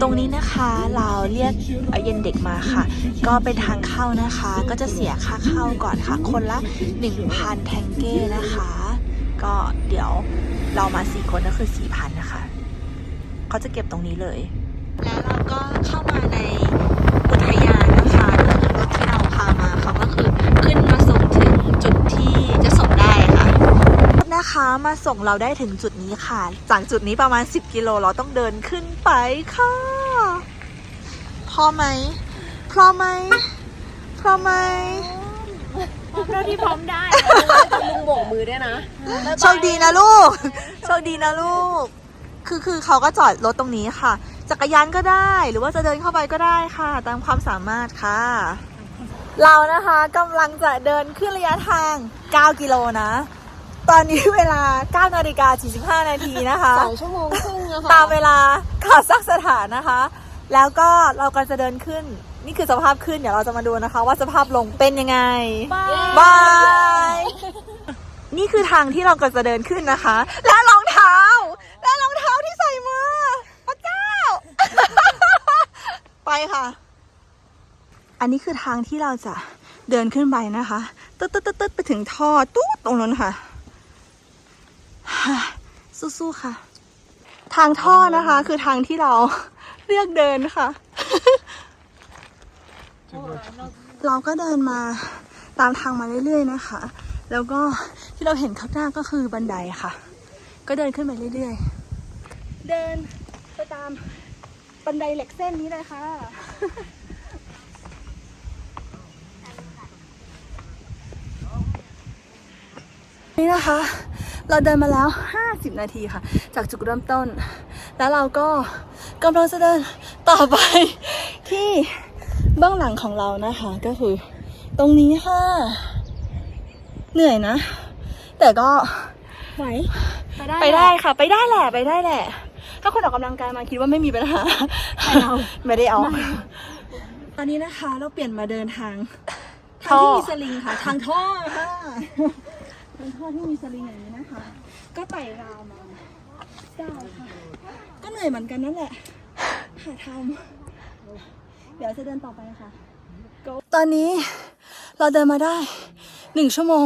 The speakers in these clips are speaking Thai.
ตรงนี้นะคะเราเรียกเย็นเด็กมาค่ะ ก็เป็นทางเข้านะคะ ก็จะเสียค่าเข้าก่อนค่ะ คนละ 1,000 แทงเก้นะคะ ก็เดี๋ยวเรามาสี่คนก็คือ 4,000 นะคะ เขาจะเก็บตรงนี้เลย แล้วเราก็เข้ามาในอุทยานนะคะรถที่เราพามาเขาก็คือขึ้นมาส่งถึงจุดที่จะส่งได้ค่ะ นะ คะมาส่งเราได้ถึงจุดนี้ค่ะ จากจุดนี้ประมาณ 10 กิโลเราต้องเดินขึ้นไปค่ะพร้อมไหมพร้อมไหมพร้อมไหมเท่าที่พร้อมได้ลุงโบกมือด้วยนะโชคดีนะลูกโชคดีนะลูก คือคือเขาก็จอดรถตรงนี้ค่ะ จักรยานก็ได้หรือว่าจะเดินเข้าไปก็ได้ค่ะ ตามความสามารถค่ะ เรานะคะกำลังจะเดินขึ้นระยะทาง 9 กิโลนะ ตอนนี้เวลา 9 นาฬิกา 45 นาทีนะคะ สองชั่วโมงครึ่งอะค่ะตามเวลาคาซักสถานนะคะ แล้วก็เราก็จะเดินขึ้น นี่คือสภาพขึ้น เดี๋ยวเราจะมาดูนะคะ ว่าสภาพลงเป็นยังไง บาย นี่คือทางที่เราก็จะเดินขึ้นนะคะ และรองเท้า และรองเท้าที่ใส่มาพระเจ้า ไปค่ะ อันนี้คือทางที่เราจะเดินขึ้นไปนะคะ ตึ๊ดตึ๊ดตึ๊ดตึ๊ดไปถึงท่อ ตู้ดตรงนั้นค่ะ สู้ๆค่ะ ทางท่อนะคะ คือทางที่เราเลือกเดินค่ะ เราก็เดินมาตามทางมาเรื่อยๆนะคะ แล้วก็ที่เราเห็นข้างหน้าก็คือบันไดค่ะ ก็เดินขึ้นไปเรื่อยๆ เดินไปตามบันไดเหล็กเส้นนี้เลยค่ะนี่นะคะ เราเดินมาแล้ว 50 นาทีค่ะ จากจุดเริ่มต้น แล้วเราก็กำลังจะเดินต่อไปที่เบื้องหลังของเรานะคะ ก็คือตรงนี้ค่ะ เหนื่อยนะ แต่ก็ไหวไปได้ค่ะ ไปได้แหละไปได้แหละ ถ้าคนออกกำลังกายมาคิดว่าไม่มีปัญหาไม่เอาไม่ได้เอาตอนนี้นะคะ เราเปลี่ยนมาเดินทางทางท่อที่มีสลิงค่ะ ทางท่อค่ะ ทางท่อที่มีสลิงอย่างนี้นะคะ ก็ไต่ราวมาได้ค่ะ ก็เหนื่อยเหมือนกันนั่นแหละหาทำเดี๋ยวจะเดินต่อไปค่ะตอนนี้เราเดินมาได้หนึ่งชั่วโมง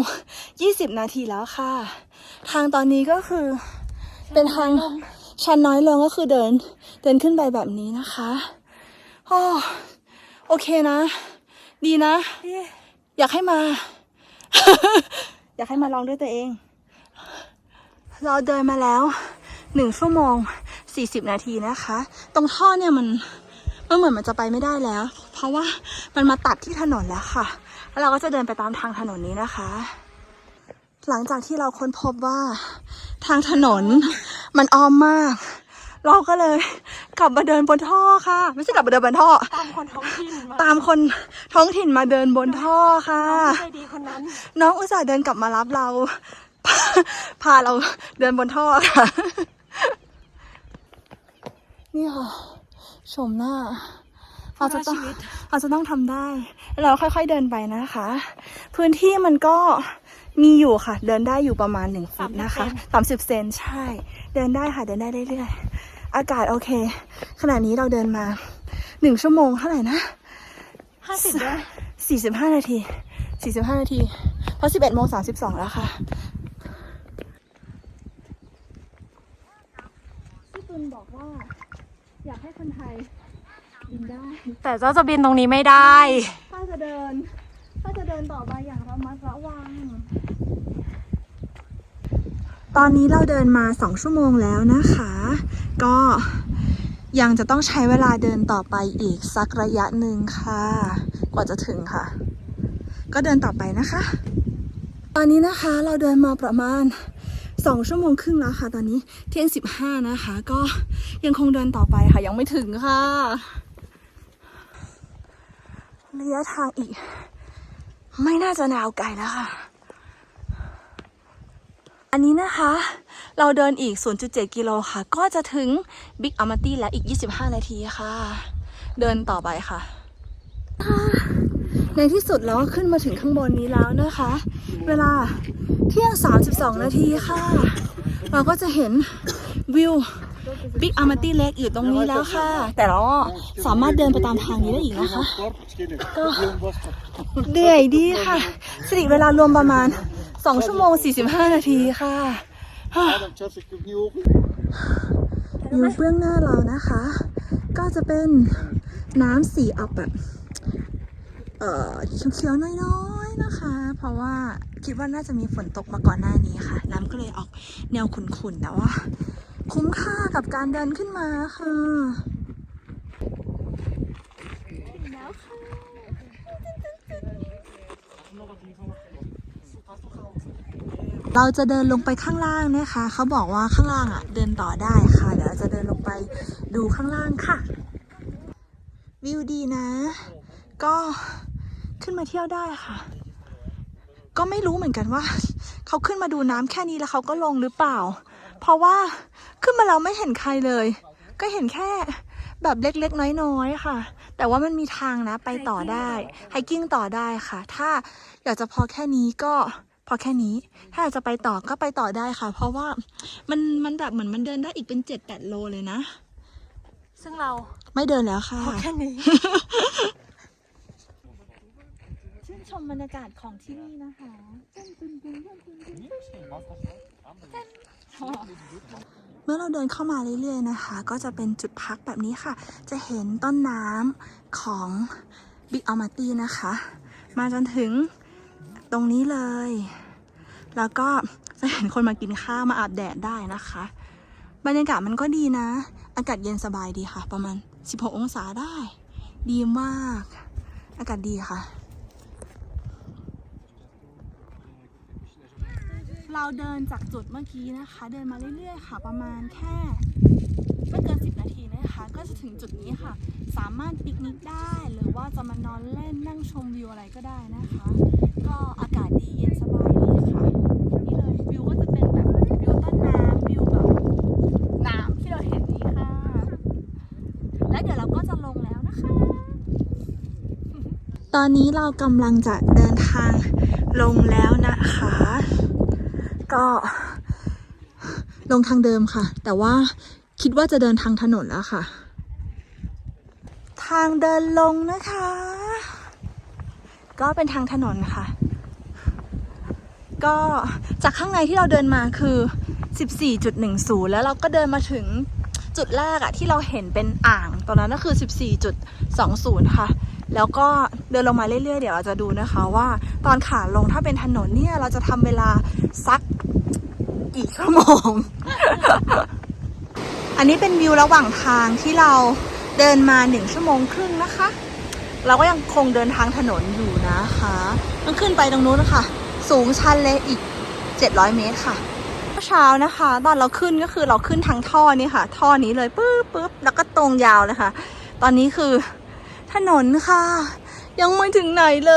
ยี่สิบนาทีแล้วค่ะ ทางตอนนี้ก็คือเป็นทางชันน้อยลงก็คือเดิน เดินขึ้นไปแบบนี้นะคะโอ้โอเคนะ ดีนะ อยากให้มา อยากให้มาลองด้วยตัวเอง เราเดินมาแล้วหนึ่งชั่วโมงสี่สิบนาทีนะคะ ตรงท่อเนี่ยมันมันเหมือนมันจะไปไม่ได้แล้ว เพราะว่ามันมาตัดที่ถนนแล้วค่ะ แล้วเราก็จะเดินไปตามทางถนนนี้นะคะ หลังจากที่เราค้นพบว่าทางถนนมันอ้อมมาก เราก็เลยกลับมาเดินบนท่อค่ะ ไม่ใช่กลับมาเดินบนท่อ ตามคนท้องถิ่นมาตามคนท้องถิ่นมาเดินบนท่อค่ะใจดีคนนั้น น้องอุตส่าห์เดินกลับมารับเรา พาเราเดินบนท่อค่ะ นี่ค่ะชมหน้า เราจะต้องเราจะต้องทำได้แล้วเราค่อยๆเดินไปนะคะ พื้นที่มันก็มีอยู่ค่ะ เดินได้อยู่ประมาณหนึ่งฟุตนะคะสามสิบเซนใช่ เดินได้ค่ะเดินได้เรื่อยๆ อากาศโอเค ขณะนี้เราเดินมาหนึ่งชั่วโมงเท่าไหร่นะห้าสิบด้วยสี่สิบห้านาทีสี่สิบห้านาที เพราะสิบเอ็ดโมงสามสิบสองแล้วค่ะพี่ตุนบอกว่า อยากให้คนไทยบินได้ แต่เจ้าจะบินตรงนี้ไม่ได้ ถ้าจะเดิน ถ้าจะเดินต่อไปอย่างระมัดระวัง ตอนนี้เราเดินมาสองชั่วโมงแล้วนะคะ ก็ยังจะต้องใช้เวลาเดินต่อไปอีกสักระยะหนึ่งค่ะ กว่าจะถึงค่ะ ก็เดินต่อไปนะคะ ตอนนี้นะคะเราเดินมาประมาณสองชั่วโมงครึ่งแล้วค่ะ ตอนนี้เที่ยงสิบห้านะคะ ก็ยังคงเดินต่อไปค่ะ ยังไม่ถึงค่ะ ระยะทางอีก ไม่น่าจะนาวไกลแล้วค่ะ อันนี้นะคะ เราเดินอีก 0.7 กิโลค่ะ ก็จะถึงบิ๊กอามาตี้แล้วอีก 25 นาทีค่ะ เดินต่อไปค่ะ ในที่สุดเราก็ขึ้นมาถึงข้างบนนี้แล้วนะคะ เวลาเที่ยง 32 นาทีค่ะ เราก็จะเห็นวิวบิ๊กอาร์มาตี้เล็กอยู่ตรงนี้แล้วค่ะ แต่เราก็สามารถเดินไปตามทางนี้ได้อีกนะคะ ก็เหนื่อยดีค่ะสถิติเวลารวมประมาณ 2ชั่วโมง45นาทีค่ะอยู่เบื้องหน้าเรานะคะ ก็จะเป็นน้ำสีออกแบบเอ่อเขียวๆน้อยๆนะคะ เพราะว่าคิดว่าน่าจะมีฝนตกมาก่อนหน้านี้ค่ะ น้ำก็เลยออกแนวขุ่นๆแต่ว่า คุ้มค่ากับการเดินขึ้นมาค่ะแล้วค่ะ เราจะเดินลงไปข้างล่างนะคะ เขาบอกว่าข้างล่างอะ เดินต่อได้ค่ะ เดี๋ยวเราจะเดินลงไปดูข้างล่างค่ะ วิวดีนะ ก็ขึ้นมาเที่ยวได้ค่ะ ก็ไม่รู้เหมือนกันว่าเขาขึ้นมาดูน้ำแค่นี้แล้วเขาก็ลงหรือเปล่า เพราะว่าขึ้นมาเราไม่เห็นใครเลย ก็เห็นแค่แบบเล็กๆ น้อยๆ ค่ะ แต่ว่ามันมีทางนะไปต่อได้ไฮกิ้งต่อได้ค่ะ ถ้าอยากจะพอแค่นี้ก็ พอแค่นี้ถ้าอยากจะไปต่อก็ไปต่อได้ค่ะ เพราะว่ามันมันแบบเหมือนมันเดินได้อีกเป็นเจ็ดแปดโลเลยนะ ซึ่งเราไม่เดินแล้วค่ะพอแค่นี้ชื่นชมบรรยากาศของที่นี่นะคะเมื่อเราเดินเข้ามาเรื่อยๆนะคะ ก็จะเป็นจุดพักแบบนี้ค่ะ จะเห็นต้นน้ำของบิ๊กอัลมาตีนะคะ มาจนถึง ตรงนี้เลย แล้วก็จะเห็นคนมากินข้าวมาอาบแดดได้นะคะ บรรยากาศมันก็ดีนะ อากาศเย็นสบายดีค่ะ ประมาณ 16 องศาได้ ดีมาก อากาศดีค่ะ เราเดินจากจุดเมื่อกี้นะคะ เดินมาเรื่อยๆค่ะ ประมาณแค่ไม่เกิน 10 นาทีนะคะ ก็จะถึงจุดนี้ค่ะ สามารถปิกนิกได้ หรือว่าจะมานอนเล่นนั่งชมวิวอะไรก็ได้นะคะ ก็อากาศดีเย็นสบายดีค่ะ นี่เลยวิวก็จะเป็นแบบวิวต้นน้ำวิวแบบน้ำที่เราเห็นนี้ค่ะ แล้วเดี๋ยวเราก็จะลงแล้วนะคะ ตอนนี้เรากำลังจะเดินทางลงแล้วนะคะ ก็ลงทางเดิมค่ะ แต่ว่าคิดว่าจะเดินทางถนนแล้วค่ะ ทางเดินลงนะคะ ก็เป็นทางถนนค่ะ ก็จากข้างในที่เราเดินมาคือ 14.10 แล้วเราก็เดินมาถึงจุดแรกอะที่เราเห็นเป็นอ่างตอนนั้นก็คือ 14.20 ค่ะ แล้วก็เดินลงมาเรื่อยๆ เดี๋ยวเราจะดูนะคะว่าตอนขาลงถ้าเป็นถนนเนี่ยเราจะทำเวลาสักกี่ชั่วโมง อันนี้เป็นวิวระหว่างทางที่เราเดินมาหนึ่งชั่วโมงครึ่งนะคะ เราก็ยังคงเดินทางถนนอยู่ นะคะ ต้องขึ้นไปตรงนู้นนะคะ สูงชันเลยอีก 700 เมตรค่ะเมื่อเช้านะคะ ตอนเราขึ้นก็คือเราขึ้นทางท่อนี้ค่ะ ท่อนี้เลยปึ๊บปึ๊บแล้วก็ตรงยาวเลยค่ะ ตอนนี้คือถนนค่ะ ยังไม่ถึงไหนเล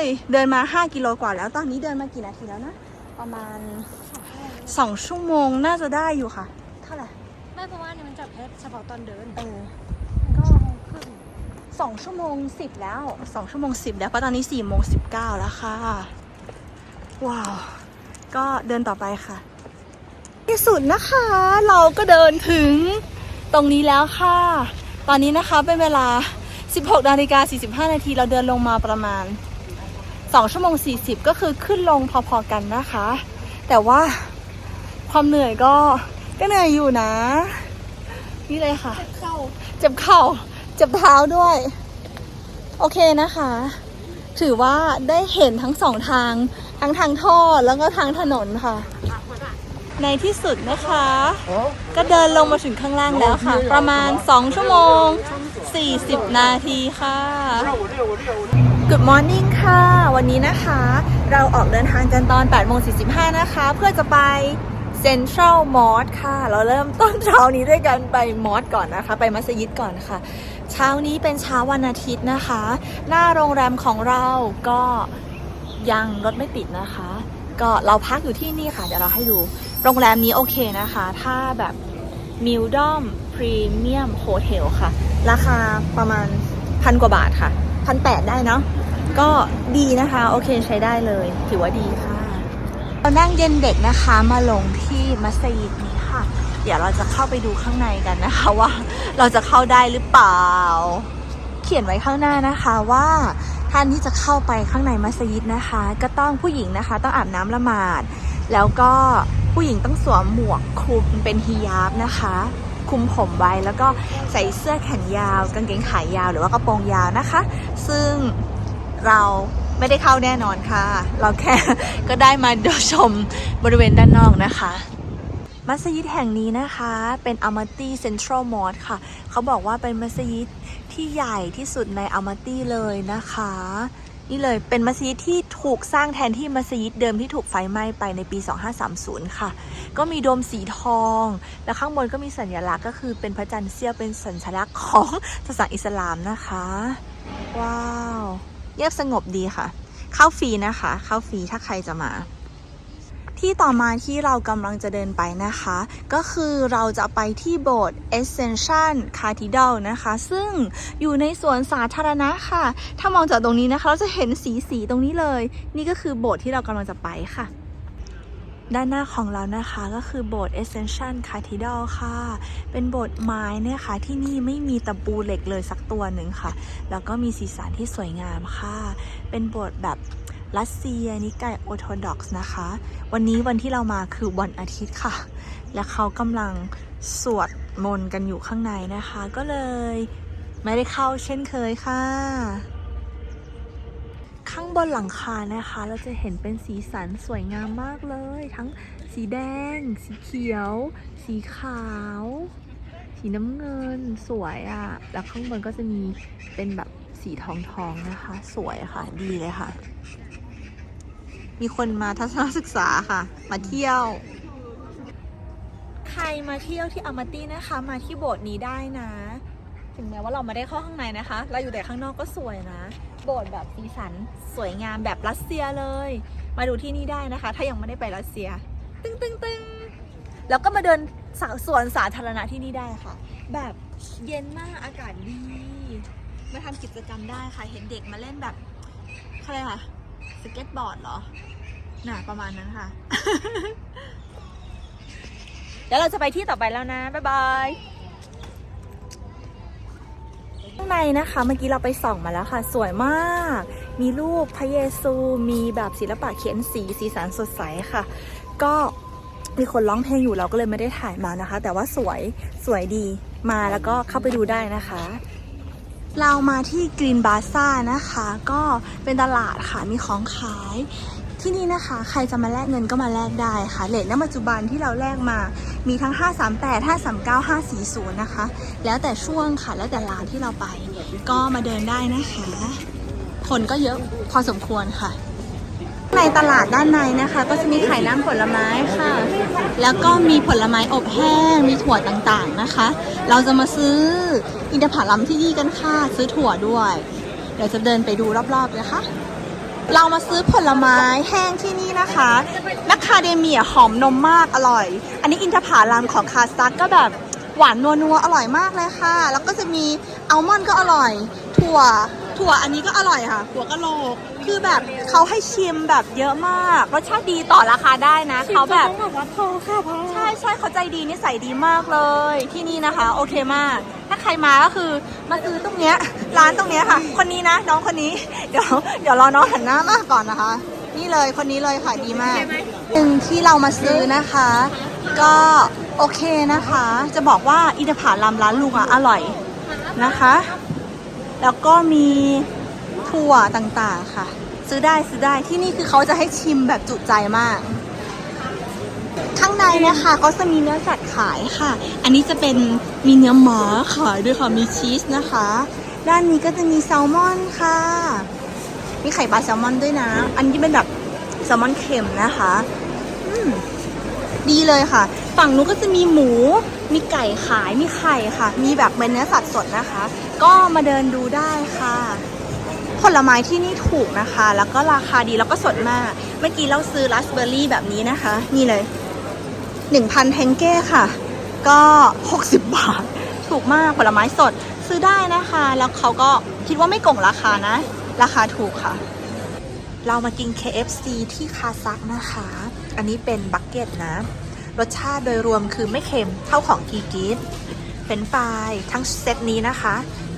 ย เดินมา 5 กิโลกว่าแล้ว ตอนนี้เดินมากี่นาทีแล้วนะ ประมาณ 2 ชั่วโมงน่าจะได้อยู่ค่ะ เท่าไหร่ไม่เพราะว่าเนี่ยมันจับแค่เฉพาะตอนเดินเออ สองชั่วโมงสิบแล้วสองชั่วโมงสิบแล้วเพราะตอนนี้สี่โมงสิบเก้าแล้วค่ะ ว้าว ก็เดินต่อไปค่ะ ที่สุดนะคะ เราก็เดินถึงตรงนี้แล้วค่ะ ตอนนี้นะคะเป็นเวลา 16นาฬิกา45 นาทีเราเดินลงมาประมาณ 2 ชั่วโมง 40 ก็คือขึ้นลงพอๆกันนะคะ แต่ว่าความเหนื่อยก็ก็เหนื่อยอยู่นะ นี่เลยค่ะ เจ็บเข่า เจ็บเข่า เจ็บเท้าด้วย โอเคนะคะ ถือว่าได้เห็นทั้งสองทาง ทั้งทางท่อแล้วก็ทางถนนค่ะ ในที่สุดนะคะ ก็เดินลงมาถึงข้างล่างแล้วค่ะ ประมาณ 2 ชั่วโมง 40 นาทีค่ะ Good morning ค่ะ วันนี้นะคะ เราออกเดินทางกันตอน8โมง45 นะคะ เพื่อจะไป Central Mosque ค่ะ เราเริ่มต้นเช้านี้ด้วยกันไปมอสก่อนนะคะ ไปมัสยิดก่อนค่ะ เช้านี้เป็นเช้าวันอาทิตย์นะคะ หน้าโรงแรมของเราก็ยังรถไม่ติดนะคะ ก็เราพักอยู่ที่นี่ค่ะเดี๋ยวเราให้ดู โรงแรมนี้โอเคนะคะ ถ้าแบบมิลดอมพรีเมียมโฮเทลค่ะ ราคาประมาณพันกว่าบาทค่ะพันแปดได้เนาะก็ดีนะคะ โอเคใช้ได้เลย ถือว่าดีค่ะเรานั่งเย็นเด็กนะคะมาลงที่มัสยิดนี้ เดี๋ยวเราจะเข้าไปดูข้างในกันนะคะว่า เราจะเข้าได้หรือเปล่า เขียนไว้ข้างหน้านะคะว่าท่านที่จะเข้าไปข้างในมัสยิดนะคะ ก็ต้องผู้หญิงนะคะต้องอาบน้ำละหมาด แล้วก็ผู้หญิงต้องสวมหมวกคลุมเป็นฮิญาบนะคะคลุมผมไว้แล้วก็ใส่เสื้อแขนยาว กางเกงขายาวหรือว่ากระโปรงยาวนะคะ ซึ่งเราไม่ได้เข้าแน่นอนค่ะ เราแค่ก็ได้มาเดินชมบริเวณด้านนอกนะคะ มัสยิดแห่งนี้นะคะเป็นอามาตีเซ็นทรัลมอสค่ะ เขาบอกว่าเป็นมัสยิดที่ใหญ่ที่สุดในอามาตีเลยนะคะ นี่เลยเป็นมัสยิดที่ถูกสร้างแทนที่มัสยิดเดิมที่ถูกไฟไหม้ไปในปี 2530 ค่ะ ก็มีโดมสีทอง แล้วข้างบนก็มีสัญลักษณ์ก็คือเป็นพระจันทร์เสี้ยวเป็นสัญลักษณ์ของศาสนาอิสลามนะคะ ว้าวเงียบสงบดีค่ะ เข้าฟรีนะคะ เข้าฟรีถ้าใครจะมา ที่ต่อมาที่เรากำลังจะเดินไปนะคะ ก็คือเราจะไปที่โบสถ์ Ascension Cathedral นะคะ ซึ่งอยู่ในสวนสาธารณะค่ะ ถ้ามองจากตรงนี้นะคะ เราจะเห็นสีสีตรงนี้เลย นี่ก็คือโบสถ์ที่เรากำลังจะไปค่ะด้านหน้าของเรานะคะก็คือโบสถ์ Ascension Cathedral ค่ะ เป็นโบสถ์ไม้เนี่ยค่ะที่นี่ไม่มีตะปูเหล็กเลยสักตัวหนึ่งค่ะ แล้วก็มีสีสันที่สวยงามค่ะ เป็นโบสถ์แบบ รัสเซียนิกายออโธดอกซ์นะคะ วันนี้วันที่เรามาคือวันอาทิตย์ค่ะ และเขากำลังสวดมนต์กันอยู่ข้างในนะคะ ก็เลยไม่ได้เข้าเช่นเคยค่ะ ข้างบนหลังคานะคะ เราจะเห็นเป็นสีสันสวยงามมากเลย ทั้งสีแดง สีเขียว สีขาว สีน้ำเงินสวยอะ่ะ แล้วข้างบนก็จะมีเป็นแบบสีทองทองๆนะคะ สวยค่ะ ดีเลยค่ะ มีคนมาทัศนศึกษาค่ะ มาเที่ยว ใครมาเที่ยวที่อามาตี้นะคะ มาที่โบสถ์นี้ได้นะ ถึงแม้ว่าเราไม่ได้เข้าข้างในนะคะ เราอยู่แต่ข้างนอกก็สวยนะ โบสถ์แบบสีสันสวยงามแบบรัสเซียเลย มาดูที่นี่ได้นะคะ ถ้ายังไม่ได้ไปรัสเซีย ตึ้งตึ้งตึ้งแล้วก็มาเดินสสวนสาธารณะที่นี่ได้ค่ะ แบบเย็นมากอากาศดี มาทำกิจกรรมได้ค่ะ เห็นเด็กมาเล่นแบบอะไรค่ะ สเก็ตบอร์ดเหรอ น่ะ ประมาณนั้นค่ะ เดี๋ยวเราจะไปที่ต่อไปแล้วนะ บ๊ายบายข้างในนะคะเมื่อกี้เราไปส่องมาแล้วค่ะ สวยมาก มีรูปพระเยซู มีแบบศิลปะเขียนสีสีสันสดใสค่ะ ก็มีคนร้องเพลงอยู่เราก็เลยไม่ได้ถ่ายมานะคะ แต่ว่าสวยสวยดีมาแล้วก็เข้าไปดูได้นะคะ เรามาที่กรีนบาซ่านะคะ ก็เป็นตลาดค่ะมีของขาย ที่นี่นะคะ ใครจะมาแลกเงินก็มาแลกได้ค่ะเลทณปัจจุบันที่เราแลกมามีทั้ง 538 539 540 นะคะ แล้วแต่ช่วงค่ะแล้วแต่ร้านที่เราไป ก็มาเดินได้นะคะ คนก็เยอะพอสมควรค่ะ ในตลาดด้านในนะคะ ก็จะมีขายน้ำผลไม้ค่ะ แล้วก็มีผลไม้อบแห้ง มีถั่วต่างๆนะคะ เราจะมาซื้ออินทผลัมที่นี่กันค่ะ ซื้อถั่วด้วย เดี๋ยวจะเดินไปดูรอบๆนะคะ เรามาซื้อผลไม้แห้งที่นี่นะคะนักคาเดเมียหอมนมมากอร่อย อันนี้อินทผลัมของคาซักก็แบบหวานนัวนัวๆอร่อยมากเลยค่ะ แล้วก็จะมีอัลมอนด์ก็อร่อย ถั่ว ถั่วอันนี้ก็อร่อยค่ะถั่วกะโหลก คือแบบเขาให้ชิมแบบเยอะมากรสชาติดีต่อราคาได้นะเขาแบบบอกว่าพอค่ะพอใช่ใช่เขาใจดีนิสัยดีมากเลย ที่นี่นะคะ โอเคมาก ถ้าใครมาก็คือมาซื้อตรงเนี้ยร้านตรงเนี้ยค่ะ คนนี้นะน้องคนนี้เดี๋ยวเดี๋ยวรอน้องหันหน้ามาก่อนนะคะ นี่เลยคนนี้เลยค่ะดีมากหนึ่งที่เรามาซื้อนะคะ ก็โอเคนะคะ จะบอกว่าอินทผลัมร้านลุงอะอร่อยนะคะ แล้วก็มี ถั่วต่างๆค่ะ ซื้อได้ซื้อได้ที่นี่คือเขาจะให้ชิมแบบจุใจมาก ข้างในนะคะก็จะมีเนื้อสัตว์ขายค่ะ อันนี้จะเป็นมีเนื้อหมาขายด้วยค่ะมีชีสนะคะ ด้านนี้ก็จะมีแซลมอนค่ะ มีไข่ปลาแซลมอนด้วยนะ อันนี้เป็นแบบแซลมอนเค็มนะคะดีเลยค่ะ ฝั่งนู้นก็จะมีหมู มีไก่ขาย มีไข่ค่ะ มีแบบเป็นเนื้อสัตว์สดนะคะ ก็มาเดินดูได้ค่ะ ผลไม้ที่นี่ถูกนะคะ แล้วก็ราคาดีแล้วก็สดมาก เมื่อกี้เราซื้อราสเบอร์รี่แบบนี้นะคะ นี่เลย 1,000เทงเก้ค่ะ ก็ 60 บาท ถูกมากผลไม้สดซื้อได้นะคะ แล้วเขาก็คิดว่าไม่โกงราคานะ ราคาถูกค่ะ เรามากิน KFC ที่คาซักนะคะ อันนี้เป็นบักเก็ตนะ รสชาติโดยรวมคือไม่เค็มเท่าของกีกีดเป็นไฟรายทั้งเซตนี้นะคะ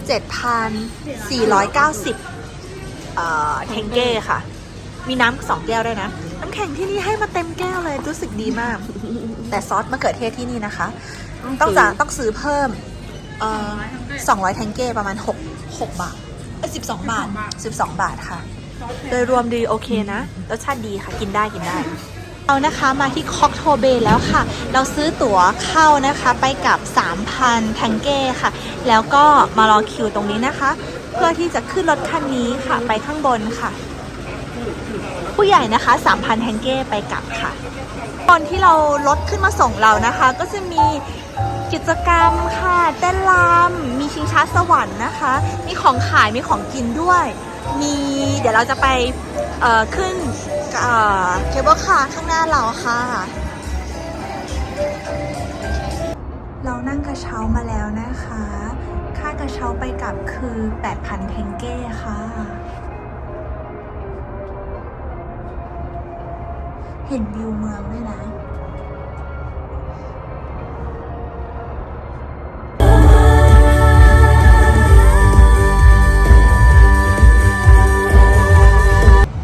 7,490 เอ่อเทงเก้ค่ะ มีน้ำสองแก้วด้วยนะ น้ำแข็งที่นี่ให้มาเต็มแก้วเลยรู้สึกดีมาก แต่ซอสมะเขือเทศที่นี่นะคะ ต้องจ่ายต้องซื้อเพิ่มเอ่อ200แทงเก้ประมาณ6 6บาทเอ้ย12บาท12บาทค่ะ โดยรวมดีโอเคนะรสชาติดีค่ะกินได้กินได้เรานะคะมาที่คอกโทเบแล้วค่ะ เราซื้อตั๋วเข้านะคะไปกับ 3,000 แทงเก้ค่ะ แล้วก็มารอคิวตรงนี้นะคะ เพื่อที่จะขึ้นรถคันนี้ค่ะไปข้างบนค่ะ ผู้ใหญ่นะคะ 3,000แทงเก้ไปกลับค่ะ ตอนที่เรารถขึ้นมาส่งเรานะคะ ก็จะมีกิจกรรมค่ะเต้นรำมีชิงช้าสวรรค์นะคะ มีของขายมีของกินด้วย มีเดี๋ยวเราจะไปขึ้นเคเบิลคาร์ข้างหน้าเราค่ะ เรานั่งกระเช้ามาแล้วนะคะ ค่ากระเช้าไปกลับคือ 8,000 เทงเก้ค่ะ เห็นวิวเมืองด้วยนะ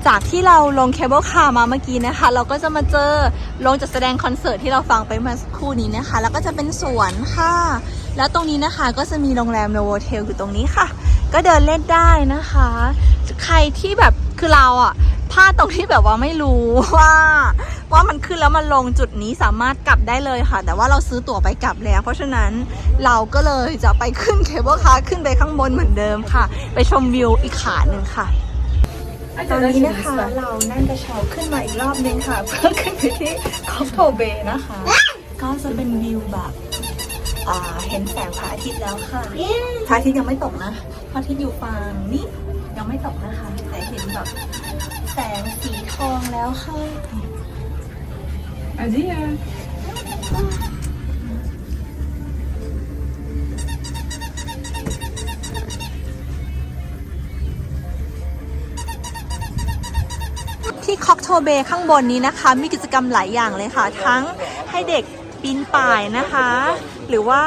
จากที่เราลงเคเบิลคาร์มาเมื่อกี้นะคะ เราก็จะมาเจอลงจากแสดงคอนเสิร์ตที่เราฟังไปเมื่อสักครู่นี้นะคะ แล้วก็จะเป็นสวนค่ะ แล้วตรงนี้นะคะก็จะมีโรงแรมโนโวเทลอยู่ตรงนี้ค่ะ ก็เดินเล่นได้นะคะ ใครที่แบบคือเราอะพลาดตรงที่แบบว่าไม่รู้ว่าว่ามันขึ้นแล้วมันลงจุดนี้สามารถกลับได้เลยค่ะ แต่ว่าเราซื้อตั๋วไปกลับแล้ว เพราะฉะนั้นเราก็เลยจะไปขึ้นเคเบิลคาร์ขึ้นไปข้างบนเหมือนเดิมค่ะ ไปชมวิวอีกขาหนึ่งค่ะตอนนี้นะคะเรานั่งกระเช้าขึ้นมาอีกรอบนึงค่ะ เพื่อขึ้นไปที่คอฟโทเบนะคะ ก็จะเป็นวิวแบบอ่า เห็นแสงพระอาทิตย์แล้วค่ะพระอาทิตย์ยังไม่ตกนะพระอาทิตย์อยู่ฝั่งนี้ยังไม่ตกนะคะ แต่เห็นแบบแสงสีทองแล้วค่ะ Adia. ที่คอกโทเบข้างบนนี้นะคะ มีกิจกรรมหลายอย่างเลยค่ะ ทั้งให้เด็กปีนป่ายนะคะ หรือว่า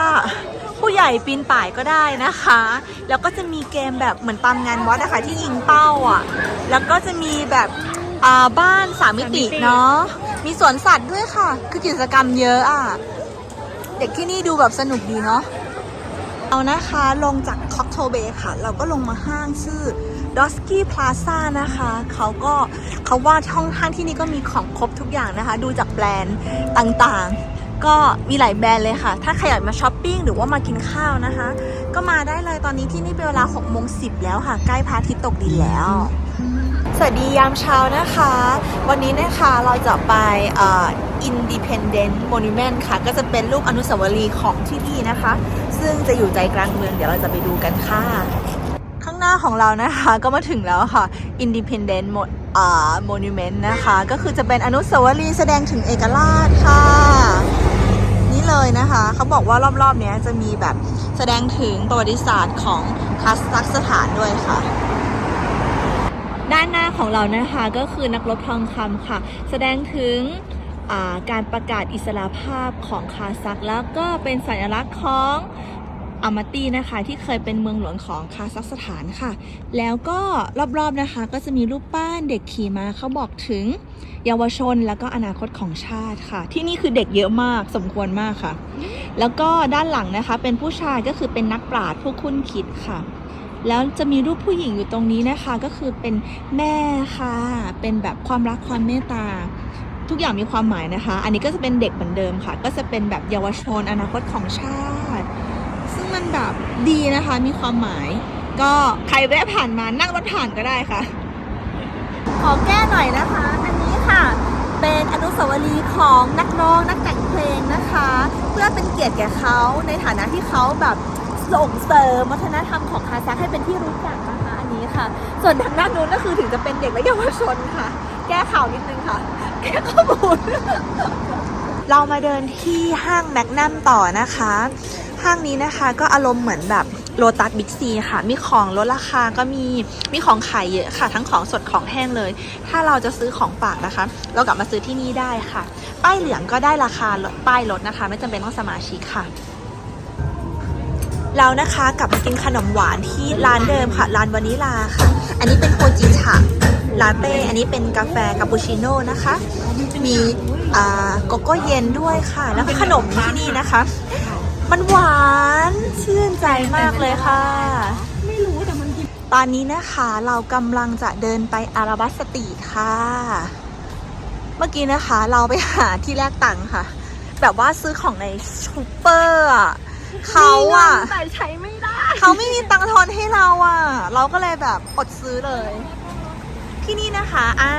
ผู้ใหญ่ปีนป่ายก็ได้นะคะ แล้วก็จะมีเกมแบบเหมือนตามงานวัดนะคะที่ยิงเป้าอะ แล้วก็จะมีแบบอ่าบ้านสามมิติเนาะ มีสวนสัตว์ด้วยค่ะ คือกิจกรรมเยอะอะ เด็กที่นี่ดูแบบสนุกดีเนาะ เอานะคะลงจากคอกโทเบค่ะ เราก็ลงมาห้างชื่อดอสกี้พลาซ่านะคะ เขาก็เขาว่าห้องห้างที่นี่ก็มีของครบทุกอย่างนะคะ ดูจากแบรนด์ต่างๆ ก็มีหลายแบรนด์เลยค่ะ ถ้าใครอยากมาช้อปปิ้งหรือว่ามากินข้าวนะคะ ก็มาได้เลยตอนนี้ที่นี่เป็นเวลา6โมง10 แล้วค่ะ ใกล้พระอาทิตย์ตกดินแล้ว สวัสดียามเช้านะคะ วันนี้นะคะเราจะไปอ่อ Independent Monument ค่ะ ก็จะเป็นรูปอนุสาวรีย์ของที่นี่นะคะ ซึ่งจะอยู่ใจกลางเมือง เดี๋ยวเราจะไปดูกันค่ะ ข้างหน้าของเรานะคะก็มาถึงแล้วค่ะ Independent Mo- อ่า Monument นะคะ ก็คือจะเป็นอนุสาวรีย์แสดงถึงเอกราชค่ะ เลยนะคะ เขาบอกว่ารอบๆนี้จะมีแบบแสดงถึงประวัติศาสตร์ของคาซัคสถานด้วยค่ะ ด้านหน้าของเรานะคะก็คือนักรบทองคำค่ะ แสดงถึงการประกาศอิสรภาพของคาซัคแล้วก็เป็นสัญลักษณ์ของ อามาตีนะคะ ที่เคยเป็นเมืองหลวงของคาซัคสถานค่ะ แล้วก็รอบๆนะคะ ก็จะมีรูปปั้นเด็กขี่ม้าเขาบอกถึงเยาวชนแล้วก็อนาคตของชาติค่ะ ที่นี่คือเด็กเยอะมากสมควรมากค่ะ แล้วก็ด้านหลังนะคะ เป็นผู้ชายก็คือเป็นนักปราชญ์ผู้คุ้นคิดค่ะ แล้วจะมีรูปผู้หญิงอยู่ตรงนี้นะคะ ก็คือเป็นแม่ค่ะ เป็นแบบความรักความเมตตาทุกอย่างมีความหมายนะคะ อันนี้ก็จะเป็นเด็กเหมือนเดิมค่ะ ก็จะเป็นแบบเยาวชนอนาคตของชาติ แบบดีนะคะ มีความหมาย ก็ใครแวะผ่านมานั่งรถผ่านก็ได้ค่ะ ขอแก้หน่อยนะคะ อันนี้ค่ะ เป็นอนุสาวรีย์ของนักร้องนักแต่งเพลงนะคะ เพื่อเป็นเกียรติแก่เขาในฐานะที่เขาแบบส่งเสริมวัฒนธรรมของคาซัคให้เป็นที่รู้จักนะคะ อันนี้ค่ะ ส่วนทางด้านนู้นก็คือถึงจะเป็นเด็กและเยาวชนค่ะ แก้ข่าวนิดนึงค่ะ แก้ข้อมูล เรามาเดินที่ห้างแมกนัมต่อนะคะ ห้างนี้นะคะก็อารมณ์เหมือนแบบโลตัสบิ๊กซีค่ะ มีของลดราคาก็มี มีของขายเยอะค่ะ ทั้งของสดของแห้งเลย ถ้าเราจะซื้อของฝากนะคะ เรากลับมาซื้อที่นี่ได้ค่ะ ป้ายเหลืองก็ได้ราคาลดป้ายลดนะคะ ไม่จำเป็นต้องสมาชิกค่ะ เรานะคะกลับมากินขนมหวานที่ร้านเดิมค่ะ ร้านวานิลาค่ะ อันนี้เป็นโคจิชะลาเต้ อันนี้เป็นกาแฟคาปูชิโน่นะคะ มี โกโก้เย็นด้วยค่ะ แล้วขนมที่นี่นะคะ มันหวานชื่นใจมากเลยค่ะ ไม่รู้แต่มันกินตอนนี้นะคะเรากำลังจะเดินไปอาราบัสสตรีทค่ะ เมื่อกี้นะคะเราไปหาที่แลกตังค์ค่ะ แบบว่าซื้อของในชูเปอร์อะเขาอะแต่ใช้ไม่ได้ เขาไม่มีตังค์ทอนให้เราอะเราก็เลยแบบอดซื้อเลย ที่นี่นะคะอ่า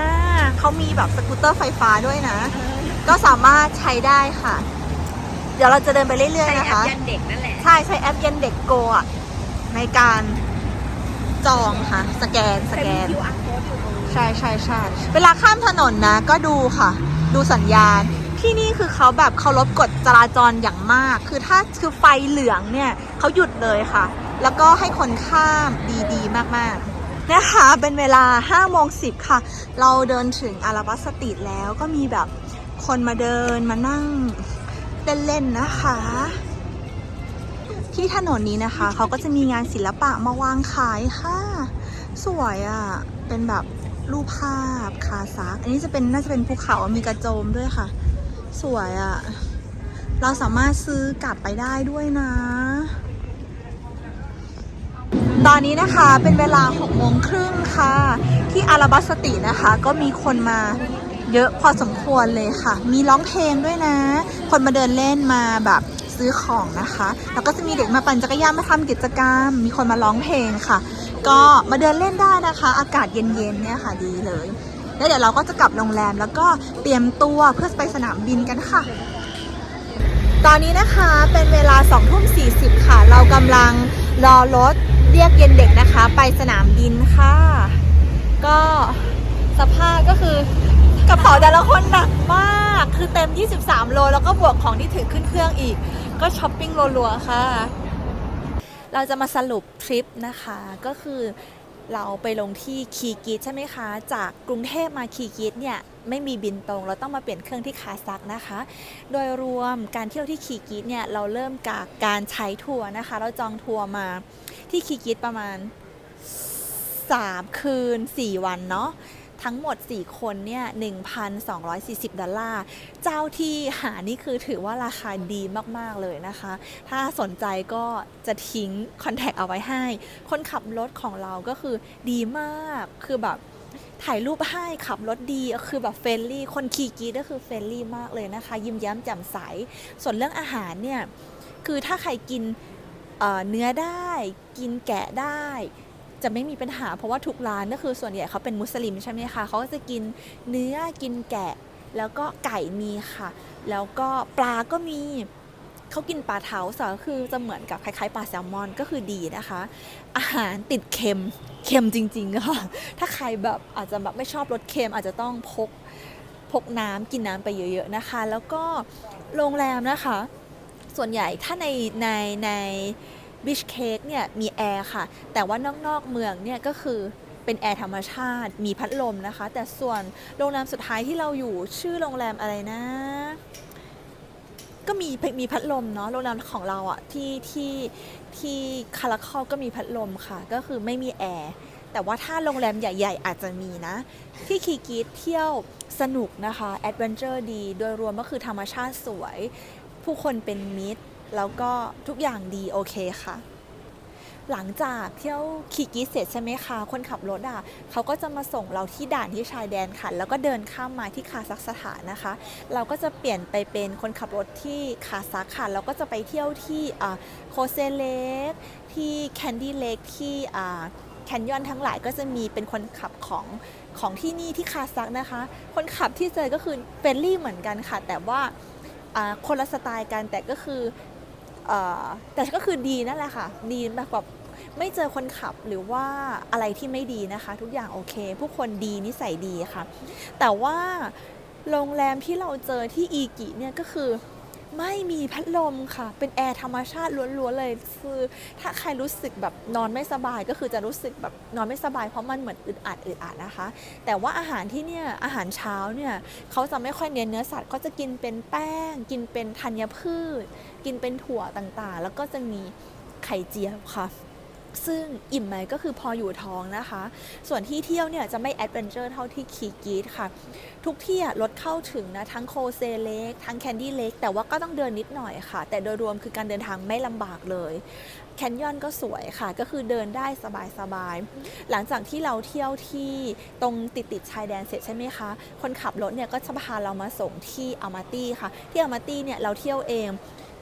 เขามีแบบสกูตเตอร์ไฟฟ้าด้วยนะ ก็สามารถใช้ได้ค่ะ เดี๋ยวเราจะเดินไปเรื่อยๆนะคะ ยันเด็กนั่นแหละ ใช่ใช้แอปเย็นเด็กโกอะในการจองค่ะ สแกนสแกน QR code อยู่ตรงนี้ใช่ใช่ใช่เวลาข้ามถนนนะ ก็ดูค่ะ ดูสัญญาณ ที่นี่คือเขาแบบเคารพกฎจราจรอย่างมาก คือถ้าคือไฟเหลืองเนี่ยเขาหยุดเลยค่ะ แล้วก็ให้คนข้ามดีๆ มากๆ นะคะเป็นเวลา5โมง10 ค่ะ เราเดินถึงอาราบัสตรีทแล้วก็มีแบบคนมาเดินมานั่งเล่นๆนะคะ ที่ถนนนี้นะคะ เขาก็จะมีงานศิลปะมาวางขายค่ะ สวยอะ่ะ เป็นแบบรูปภาพคาซัก อันนี้จะเป็นน่าจะเป็นภูเขามีกระโจมด้วยค่ะ สวยอะ่ะ เราสามารถซื้อกลับไปได้ด้วยนะ ตอนนี้นะคะเป็นเวลา6โมงครึ่งค่ะ ที่อาราบัสสตินะคะ ก็มีคนมาเยอะพอสมควรเลยค่ะ มีร้องเพลงด้วยนะ คนมาเดินเล่นมาแบบซื้อของนะคะ แล้วก็จะมีเด็กมาปั่นจักรยานมาทำกิจกรรม มีคนมาร้องเพลงค่ะ ก็มาเดินเล่นได้นะคะ อากาศเย็นๆเนี่ยค่ะดีเลย แล้วเดี๋ยวเราก็จะกลับโรงแรมแล้วก็เตรียมตัวเพื่อไปสนามบินกันค่ะ ตอนนี้นะคะเป็นเวลา2ทุ่ม40 ค่ะ เรากำลังรอรถ เรียกเย็นเด็กนะคะ ไปสนามบินค่ะ ก็สภาพก็คือกระเป๋าแต่ละคนหนักมาก คือเต็ม 23 โล แล้วก็บวกของที่ถือขึ้นเครื่องอีก ก็ช้อปปิ้งรัวๆค่ะ เราจะมาสรุปทริปนะคะ ก็คือเราไปลงที่คีกิดใช่ไหมคะ จากกรุงเทพมาคีกิดเนี่ยไม่มีบินตรง เราต้องมาเปลี่ยนเครื่องที่คาซักนะคะ โดยรวมการเที่ยวที่คีกิดเนี่ยเราเริ่มจากการใช้ทัวร์นะคะ เราจองทัวร์มา ที่คีกิดประมาณ 3 คืน 4 วันเนาะทั้งหมด 4 คนเนี่ย 1,240 ดอลลาร์ เจ้าที่หานี่คือถือว่าราคาดีมาก ๆ เลยนะคะ ถ้าสนใจก็จะทิ้งคอนแทคเอาไว้ให้ คนขับรถของเราก็คือดีมาก คือแบบถ่ายรูปให้ขับรถดีคือแบบเฟรนลี่ คนขี่กรีดก็คือเฟรนลี่มากเลยนะคะ ยิ้มแย้มแจ่มใส ส่วนเรื่องอาหารเนี่ย คือถ้าใครกิน เนื้อได้กินแกะได้ จะไม่มีปัญหาเพราะว่าทุกร้านก็คือส่วนใหญ่เขาเป็นมุสลิมใช่ไหมคะเขาก็จะกินเนื้อกินแกะ แล้วก็ไก่มีค่ะ แล้วก็ปลาก็มีเขากินปลาเทาสก็คือจะเหมือนกับคล้ายๆปลาแซลมอนก็คือดีนะคะ อาหารติดเค็มเค็มจริงๆค่ะถ้าใครแบบอาจจะแบบไม่ชอบรสเค็มอาจจะต้องพกพกน้ำกินน้ำไปเยอะๆนะคะ แล้วก็โรงแรมนะคะ ส่วนใหญ่ถ้าในในในบิชเค้กเนี่ยมีแอร์ค่ะ แต่ว่านอกๆเมืองเนี่ยก็คือเป็นแอร์ธรรมชาติ มีพัดลมนะคะ แต่ส่วนโรงแรมสุดท้ายที่เราอยู่ชื่อโรงแรมอะไรนะ ก็มีมีพัดลมเนาะโรงแรมของเราอะที่ที่ที่คาราคอลก็มีพัดลมค่ะ ก็คือไม่มีแอร์แต่ว่าถ้าโรงแรมใหญ่ ๆ อาจจะมีนะ ที่คีกีดเที่ยวสนุกนะคะแอดเวนเจอร์ดี โดยรวมก็คือธรรมชาติสวย ผู้คนเป็นมิตร แล้วก็ทุกอย่างดีโอเคค่ะ หลังจากเที่ยวคีกีดเสร็จใช่ไหมคะ คนขับรถอะเขาก็จะมาส่งเราที่ด่านที่ชายแดนค่ะ แล้วก็เดินข้ามมาที่คาซัคสถานนะคะ เราก็จะเปลี่ยนไปเป็นคนขับรถที่คาซัคค่ะ แล้วก็จะไปเที่ยวที่โคเซเลกที่แคนดี้เลกที่แคนยอนทั้งหลายก็จะมีเป็นคนขับของของที่นี่ที่คาซัคนะคะ คนขับที่เจอก็คือเฟรนลี่เหมือนกันค่ะ แต่ว่า คนละสไตล์กันแต่ก็คือเออแต่ก็คือดีนั่นแหละค่ะ ดีแบบแบบไม่เจอคนขับหรือว่าอะไรที่ไม่ดีนะคะ ทุกอย่างโอเค ผู้คนดีนิสัยดีค่ะ แต่ว่าโรงแรมที่เราเจอที่อีกิเนี่ยก็คือ ไม่มีพัดลมค่ะ เป็นแอร์ธรรมชาติล้วนๆเลย คือถ้าใครรู้สึกแบบนอนไม่สบายก็คือจะรู้สึกแบบนอนไม่สบายเพราะมันเหมือนอึดอัดอึดอัดนะคะ แต่ว่าอาหารที่เนี่ยอาหารเช้าเนี่ยเขาจะไม่ค่อยเน้นเนื้อสัตว์เขาจะกินเป็นแป้ง กินเป็นธัญพืช กินเป็นถั่วต่างๆ แล้วก็จะมีไข่เจียวค่ะ ซึ่งอิ่มไหมก็คือพออยู่ท้องนะคะ ส่วนที่เที่ยวเนี่ยจะไม่แอดเวนเจอร์เท่าที่คีกีดค่ะ ทุกที่รถเข้าถึงนะ ทั้งโคเซเล็กทั้งแคนดี้เล็กแต่ว่าก็ต้องเดินนิดหน่อยค่ะ แต่โดยรวมคือการเดินทางไม่ลำบากเลยแคนยอนก็สวยค่ะ ก็คือเดินได้สบายๆ หลังจากที่เราเที่ยวที่ตรงติดติดชายแดนเสร็จใช่ไหมคะ คนขับรถเนี่ยก็จะพาเรามาส่งที่อามาตี้ค่ะ ที่อามาตี้เนี่ยเราเที่ยวเอง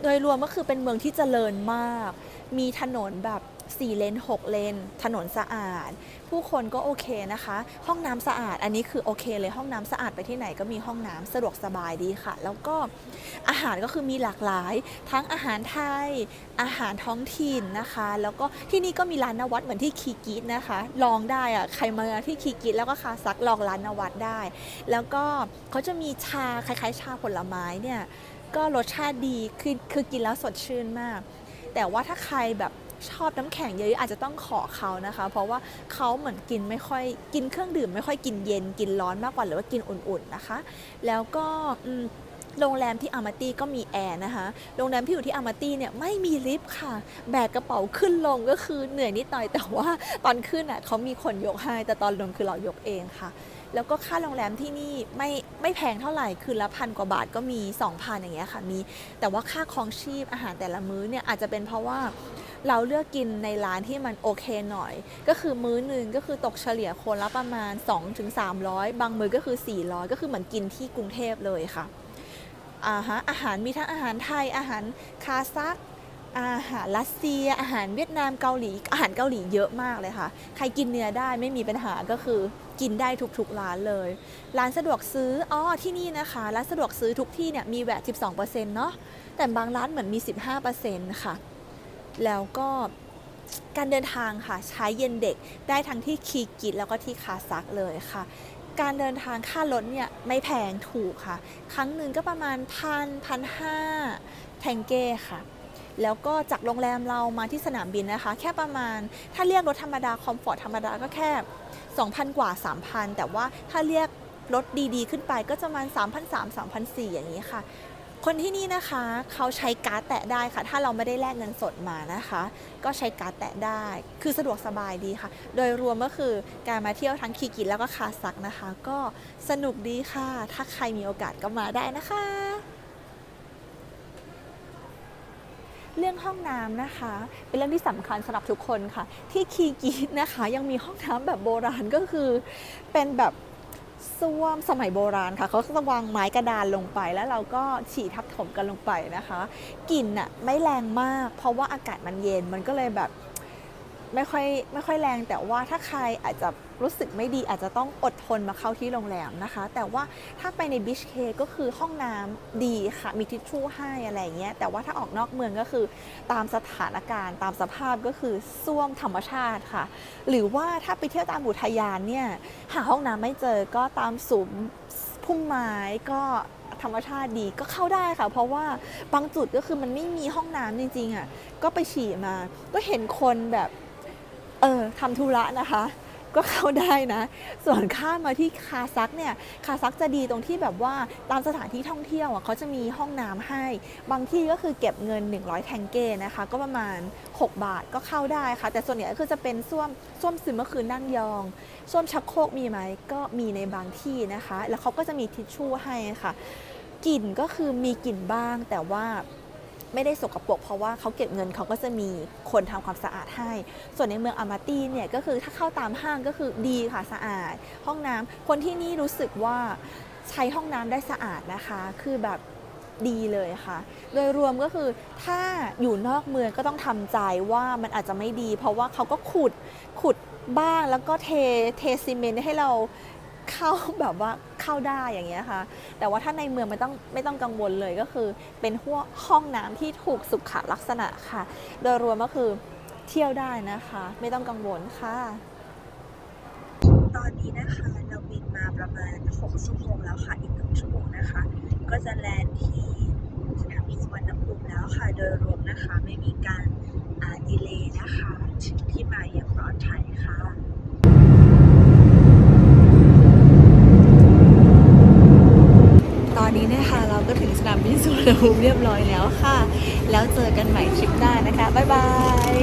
โดยรวมก็คือเป็นเมืองที่เจริญมาก มีถนนแบบ 4 เลน 6 เลน ถนนสะอาด ผู้คนก็โอเคนะคะ ห้องน้ำสะอาด อันนี้คือโอเคเลยห้องน้ำสะอาดไปที่ไหนก็มีห้องน้ำสะดวกสบายดีค่ะ แล้วก็อาหารก็คือมีหลากหลาย ทั้งอาหารไทย อาหารท้องถิ่นนะคะ แล้วก็ที่นี่ก็มีร้านนวัดเหมือนที่คีกิดนะคะ ลองได้อะใครมาที่คีกิดแล้วก็คาซักลองร้านนวัดได้ แล้วก็เขาจะมีชาคล้ายๆ ชาผลไม้เนี่ยก็รสชาติดีคือคือกินแล้วสดชื่นมาก แต่ว่าถ้าใครแบบ ชอบน้ำแข็งเยอะๆอาจจะต้องขอเขานะคะ เพราะว่าเขาเหมือนกินไม่ค่อยกินเครื่องดื่ม ไม่ค่อยกินเย็นกินร้อนมากกว่าหรือว่ากินอุ่นๆนะคะ แล้วก็โรงแรมที่อามาตี้ก็มีแอร์นะคะ โรงแรมที่อยู่ที่อามาตี้เนี่ยไม่มีลิฟต์ค่ะ แบกกระเป๋าขึ้นลงก็คือเหนื่อยนิดหน่อย แต่ว่าตอนขึ้นอะเขามีคนยกให้ แต่ตอนลงคือเรายกเองค่ะ แล้วก็ค่าโรงแรมที่นี่ไม่ไม่แพงเท่าไหร่ คืนละพันกว่าบาทก็มี 2,000อย่างเงี้ยค่ะ มี แต่ว่าค่าครองชีพอาหารแต่ละมื้อเนี่ยอาจจะเป็นเพราะว่า เราเลือกกินในร้านที่มันโอเคหน่อย ก็คือมื้อหนึ่งก็คือตกเฉลี่ยคนละประมาณ 2-300 บางมื้อก็คือ 400 ก็คือเหมือนกินที่กรุงเทพเลยค่ะอ่าฮะอาหารมีทั้งอาหารไทยอาหารคาซักอาหารรัสเซีย อาหารเวียดนามเกาหลีอาหารเกาหลีเยอะมากเลยค่ะ ใครกินเนื้อได้ไม่มีปัญหาก็คือกินได้ทุกๆร้านเลย ร้านสะดวกซื้ออ๋อที่นี่นะคะ ร้านสะดวกซื้อทุกที่เนี่ยมีแวด12%เนาะแต่บางร้านเหมือนมี 15%ค่ะ แล้วก็การเดินทางค่ะใช้เย็นเด็กได้ทั้งที่คีกิดแล้วก็ที่คาซักเลยค่ะ การเดินทางค่ารถเนี่ยไม่แพงถูกค่ะ ครั้งหนึ่งก็ประมาณพันพันห้าแทงเก้ค่ะ แล้วก็จากโรงแรมเรามาที่สนามบินนะคะ แค่ประมาณถ้าเรียกรถธรรมดาคอมฟอร์ตธรรมดาก็แค่ 2,000 กว่า 3,000 แต่ว่าถ้าเรียกรถดีๆ ขึ้นไปก็จะประมาณ3,300 3,400 อย่างนี้ค่ะ คนที่นี่นะคะเขาใช้การ์ดแตะได้ค่ะ ถ้าเราไม่ได้แลกเงินสดมานะคะ ก็ใช้การ์ดแตะได้ คือสะดวกสบายดีค่ะ โดยรวมก็คือการมาเที่ยวทั้งคีกิแล้วก็คาซักนะคะ ก็สนุกดีค่ะ ถ้าใครมีโอกาสก็มาได้นะคะ เรื่องห้องน้ำนะคะ เป็นเรื่องที่สำคัญสำหรับทุกคนค่ะ ที่คีกีนะคะ ยังมีห้องน้ำแบบโบราณก็คือเป็นแบบ ส้วมสมัยโบราณค่ะเขาจะวางไม้กระดานลงไป แล้วเราก็ฉี่ทับถมกันลงไปนะคะกลิ่นอะไม่แรงมาก เพราะว่าอากาศมันเย็นมันก็เลยแบบไม่ค่อยไม่ค่อยแรงแต่ว่าถ้าใครอาจจะ รู้สึกไม่ดีอาจจะต้องอดทนมาเข้าที่โรงแรมนะคะ แต่ว่าถ้าไปในบิชเคก็คือห้องน้ำดีค่ะ มีทิชชู่ให้อะไรเงี้ย แต่ว่าถ้าออกนอกเมืองก็คือตามสถานการณ์ตามสภาพก็คือส้วมธรรมชาติค่ะ หรือว่าถ้าไปเที่ยวตามอุทยานเนี่ยหาห้องน้ำไม่เจอก็ตามสุมพุ่มไม้ก็ธรรมชาติดีก็เข้าได้ค่ะ เพราะว่าบางจุดก็คือมันไม่มีห้องน้ำจริงๆอะก็ไปฉี่มา ก็เห็นคนแบบ เออทำธุระนะคะ ก็เข้าได้นะ ส่วนข้ามมาที่คาซักเนี่ยคาซักจะดีตรงที่แบบว่าตามสถานที่ท่องเที่ยวอะเขาจะมีห้องน้ำให้ บางที่ก็คือเก็บเงิน 100 แทงเก้นะคะ ก็ประมาณ 6 บาทก็เข้าได้ค่ะ แต่ส่วนใหญ่ก็คือจะเป็นส้วมส้วมซึมเมื่อคืนนั่งยองส้วมชักโครกมีไหมก็มีในบางที่นะคะ แล้วเขาก็จะมีทิชชู่ให้ค่ะกลิ่นก็คือมีกลิ่นบ้างแต่ว่า ไม่ได้สกปรกเพราะว่าเขาเก็บเงินเขาก็จะมีคนทำความสะอาดให้ ส่วนในเมืองอามาตีเนี่ยก็คือถ้าเข้าตามห้างก็คือดีค่ะสะอาด ห้องน้ำคนที่นี่รู้สึกว่าใช้ห้องน้ำได้สะอาดนะคะ คือแบบดีเลยค่ะ โดยรวมก็คือถ้าอยู่นอกเมืองก็ต้องทำใจว่ามันอาจจะไม่ดี เพราะว่าเขาก็ขุดขุดบ้างแล้วก็เทเทซีเมนต์ให้เรา เข้าแบบว่าเข้าได้อย่างเงี้ยค่ะ แต่ว่าถ้าในเมืองไม่ต้องไม่ต้องกังวลเลยก็คือ เป็นหัวห้องน้ำที่ถูกสุขลักษณะค่ะ โดยรวมก็คือเที่ยวได้นะคะ ไม่ต้องกังวลค่ะ ตอนนี้นะคะเราบินมาประมาณ 6 ชั่วโมงแล้วค่ะอีกหนึ่งชั่วโมงนะคะ ก็จะแลนด์ที่สนามบินสุวรรณภูมิแล้วค่ะ โดยรวมนะคะไม่มีการอ่าดีเลย์นะคะถึงที่มาอย่างปลอดภัยค่ะ ตอนนี้นะคะเราก็ถึงสนามบินสุวรรณภูมิเรียบร้อยแล้วค่ะ แล้วเจอกันใหม่ทริปหน้านะคะ บ๊ายบาย